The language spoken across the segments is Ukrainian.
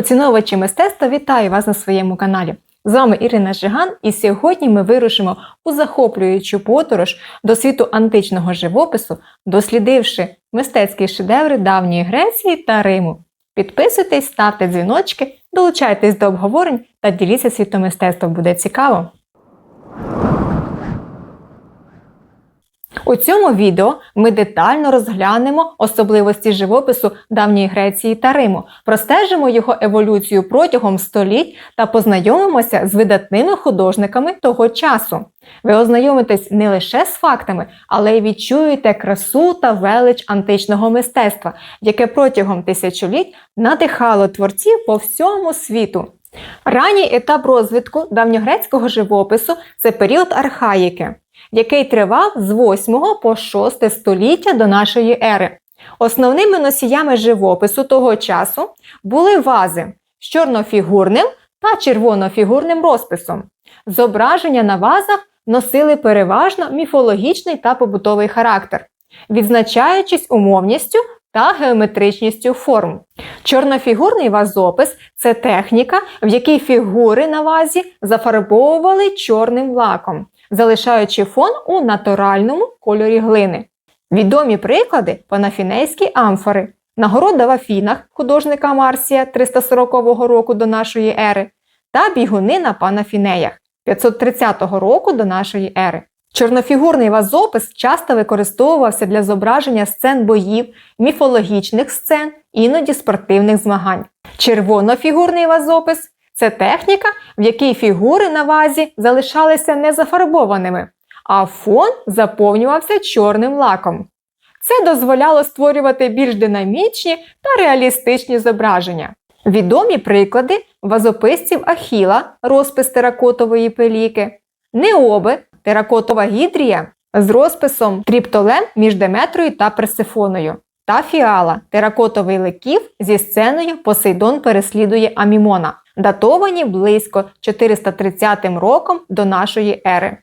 Поціновувачі мистецтва вітаю вас на своєму каналі. З вами Ірина Жиган, і сьогодні ми вирушимо у захоплюючу подорож до світу античного живопису, дослідивши мистецькі шедеври давньої Греції та Риму. Підписуйтесь, ставте дзвіночки, долучайтесь до обговорень та діліться світом мистецтва, буде цікаво. У цьому відео ми детально розглянемо особливості живопису давньої Греції та Риму, простежимо його еволюцію протягом століть та познайомимося з видатними художниками того часу. Ви ознайомитесь не лише з фактами, але й відчуєте красу та велич античного мистецтва, яке протягом тисячоліть надихало творців по всьому світу. Ранній етап розвитку давньогрецького живопису це період архаїки який тривав з 8 по 6 століття до нашої ери. Основними носіями живопису того часу були вази з чорнофігурним та червонофігурним розписом. Зображення на вазах носили переважно міфологічний та побутовий характер, відзначаючись умовністю та геометричністю форм. Чорнофігурний вазопис це техніка, в якій фігури на вазі зафарбовували чорним лаком залишаючи фон у натуральному кольорі глини. Відомі приклади панафінейські амфори, нагорода в Афінах художника Марсія 340 року до нашої ери та бігуни на панафінеях 530 року до нашої ери. Чорнофігурний вазопис часто використовувався для зображення сцен боїв, міфологічних сцен, іноді спортивних змагань. Червонофігурний вазопис це техніка, в якій фігури на вазі залишалися незафарбованими, а фон заповнювався чорним лаком. Це дозволяло створювати більш динамічні та реалістичні зображення. Відомі приклади вазописців Ахіла, розпис теракотової пеліки, Необи, теракотова гідрія з розписом тріптолем між Деметрою та Персифоною, та Фіала, теракотовий леків зі сценою Посейдон переслідує Амімона датовані близько 430 роком до нашої ери.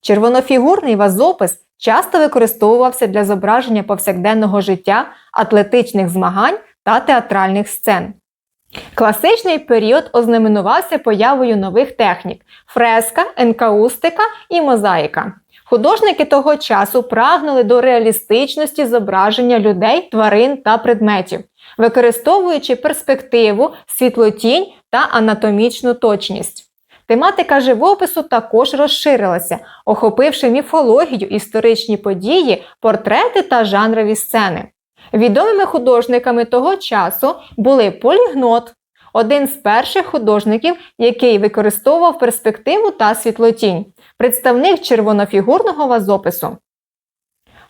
Червонофігурний вазопис часто використовувався для зображення повсякденного життя, атлетичних змагань та театральних сцен. Класичний період ознаменувався появою нових технік фреска, енкаустика і мозаїка. Художники того часу прагнули до реалістичності зображення людей, тварин та предметів, використовуючи перспективу, світлотінь та анатомічну точність. Тематика живопису також розширилася, охопивши міфологію, історичні події, портрети та жанрові сцени. Відомими художниками того часу були полігнот, один з перших художників, який використовував перспективу та світлотінь, представник червонофігурного вазопису.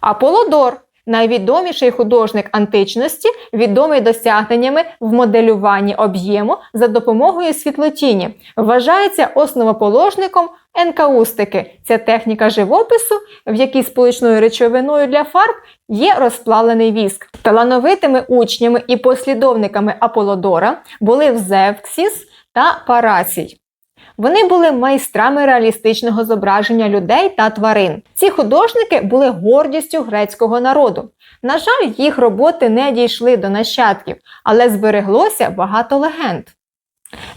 Аполодор Найвідоміший художник античності, відомий досягненнями в моделюванні об'єму за допомогою світлотіні, вважається основоположником енкаустики. Це техніка живопису, в якій сполучною речовиною для фарб є розплавлений віск. Талановитими учнями і послідовниками Аполлодора були Взевксіс та Парасій. Вони були майстрами реалістичного зображення людей та тварин. Ці художники були гордістю грецького народу. На жаль, їх роботи не дійшли до нащадків, але збереглося багато легенд.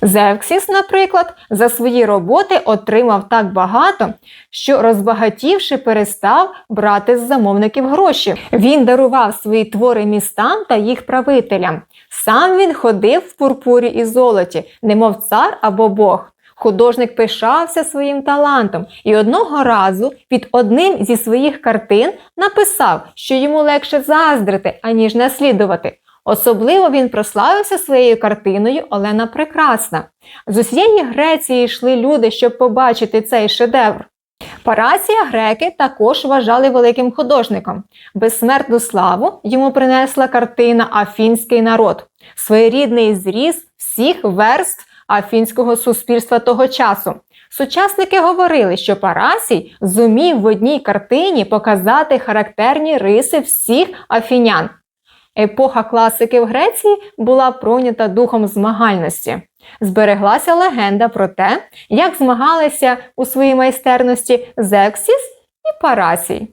Зевксіс, наприклад, за свої роботи отримав так багато, що, розбагатівши, перестав брати з замовників гроші. Він дарував свої твори містам та їх правителям. Сам він ходив в пурпурі і золоті, немов цар або Бог. Художник пишався своїм талантом і одного разу під одним зі своїх картин написав, що йому легше заздрити, аніж наслідувати. Особливо він прославився своєю картиною Олена Прекрасна. З усієї Греції йшли люди, щоб побачити цей шедевр. Парасія греки також вважали великим художником. Безсмертну славу йому принесла картина Афінський народ, своєрідний зріз всіх верств афінського суспільства того часу. Сучасники говорили, що Парасій зумів в одній картині показати характерні риси всіх афінян. Епоха класики в Греції була пройнята духом змагальності. Збереглася легенда про те, як змагалися у своїй майстерності Зевсіс і Парасій.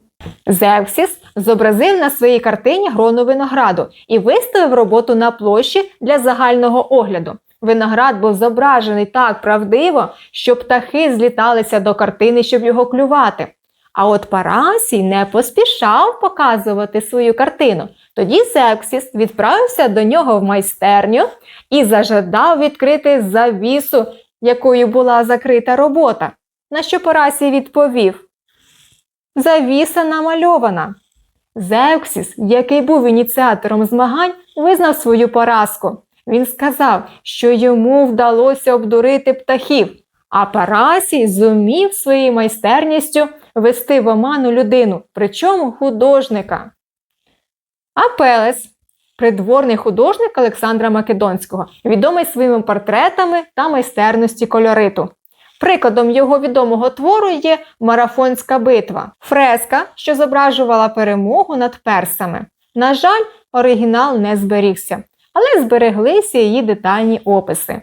Зевсіс зобразив на своїй картині грону винограду і виставив роботу на площі для загального огляду. Виноград був зображений так правдиво, що птахи зліталися до картини, щоб його клювати. А от Парасій не поспішав показувати свою картину. Тоді Зевксіс відправився до нього в майстерню і зажадав відкрити завісу, якою була закрита робота. На що Парасій відповів: Завіса намальована. Зевксіс, який був ініціатором змагань, визнав свою поразку. Він сказав, що йому вдалося обдурити птахів, а Парасій зумів своєю майстерністю вести в оману людину, причому художника. Апелес придворний художник Олександра Македонського, відомий своїми портретами та майстерності кольориту. Прикладом його відомого твору є Марафонська битва, фреска, що зображувала перемогу над персами. На жаль, оригінал не зберігся, але збереглися її детальні описи.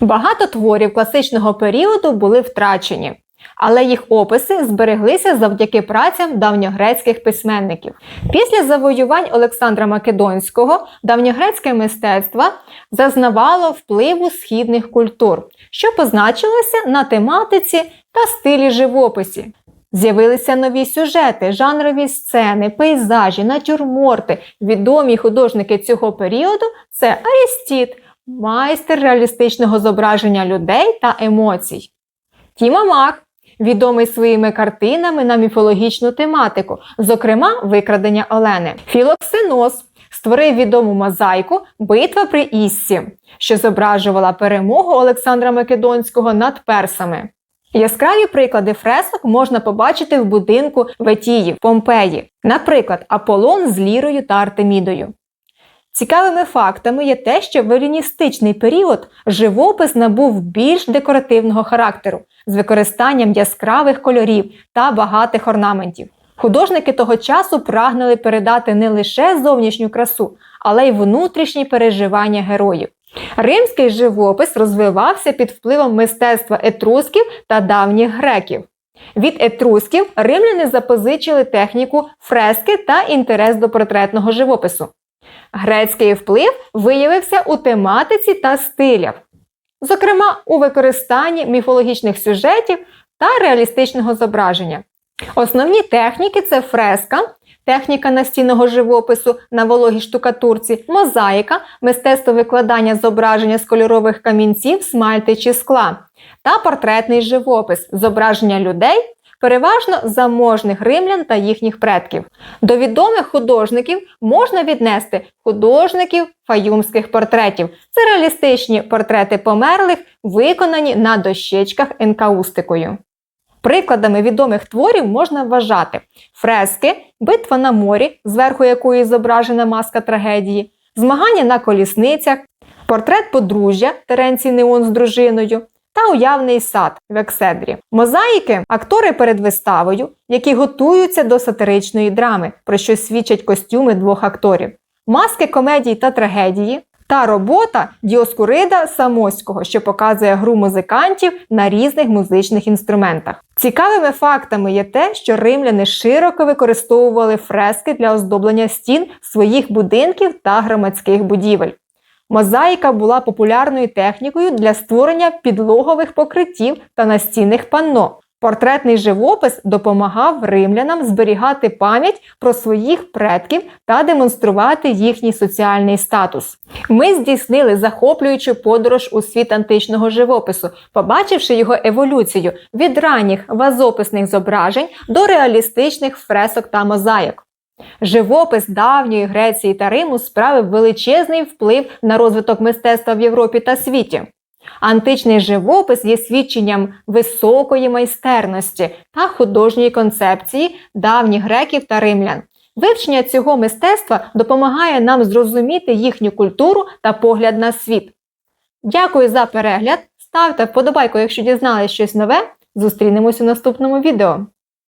Багато творів класичного періоду були втрачені, але їх описи збереглися завдяки працям давньогрецьких письменників. Після завоювань Олександра Македонського давньогрецьке мистецтво зазнавало впливу східних культур, що позначилося на тематиці та стилі живописі. З'явилися нові сюжети, жанрові сцени, пейзажі, натюрморти. Відомі художники цього періоду це Арістіт, майстер реалістичного зображення людей та емоцій. Тіма Мак, відомий своїми картинами на міфологічну тематику, зокрема викрадення Олени. Філоксенос створив відому мозаїку Битва при Іссі, що зображувала перемогу Олександра Македонського над персами. Яскраві приклади фресок можна побачити в будинку Ветії Помпеї, наприклад, Аполлон з Лірою та Артемідою. Цікавими фактами є те, що в еліністичний період живопис набув більш декоративного характеру з використанням яскравих кольорів та багатих орнаментів. Художники того часу прагнули передати не лише зовнішню красу, але й внутрішні переживання героїв. Римський живопис розвивався під впливом мистецтва етрусків та давніх греків. Від етрусків римляни запозичили техніку фрески та інтерес до портретного живопису. Грецький вплив виявився у тематиці та стилях, зокрема у використанні міфологічних сюжетів та реалістичного зображення. Основні техніки це фреска, техніка настінного живопису на вологій штукатурці, мозаїка, мистецтво викладання зображення з кольорових камінців, смальти чи скла, та портретний живопис, зображення людей, переважно заможних римлян та їхніх предків. До відомих художників можна віднести художників фаюмських портретів. Це реалістичні портрети померлих, виконані на дощечках енкаустикою. Прикладами відомих творів можна вважати фрески, битва на морі, зверху якої зображена маска трагедії, змагання на колісницях, портрет подружжя Теренцій Неон з дружиною та уявний сад в екседрі. Мозаїки актори перед виставою, які готуються до сатиричної драми, про що свідчать костюми двох акторів, маски комедії та трагедії. Та робота Діоскурида Самоського, що показує гру музикантів на різних музичних інструментах. Цікавими фактами є те, що римляни широко використовували фрески для оздоблення стін своїх будинків та громадських будівель. Мозаїка була популярною технікою для створення підлогових покриттів та настінних панно. Портретний живопис допомагав римлянам зберігати пам'ять про своїх предків та демонструвати їхній соціальний статус. Ми здійснили захоплюючу подорож у світ античного живопису, побачивши його еволюцію від ранніх вазописних зображень до реалістичних фресок та мозаїк. Живопис давньої Греції та Риму справив величезний вплив на розвиток мистецтва в Європі та світі. Античний живопис є свідченням високої майстерності та художньої концепції давніх греків та римлян. Вивчення цього мистецтва допомагає нам зрозуміти їхню культуру та погляд на світ. Дякую за перегляд! Ставте вподобайку, якщо дізналися щось нове. Зустрінемось у наступному відео.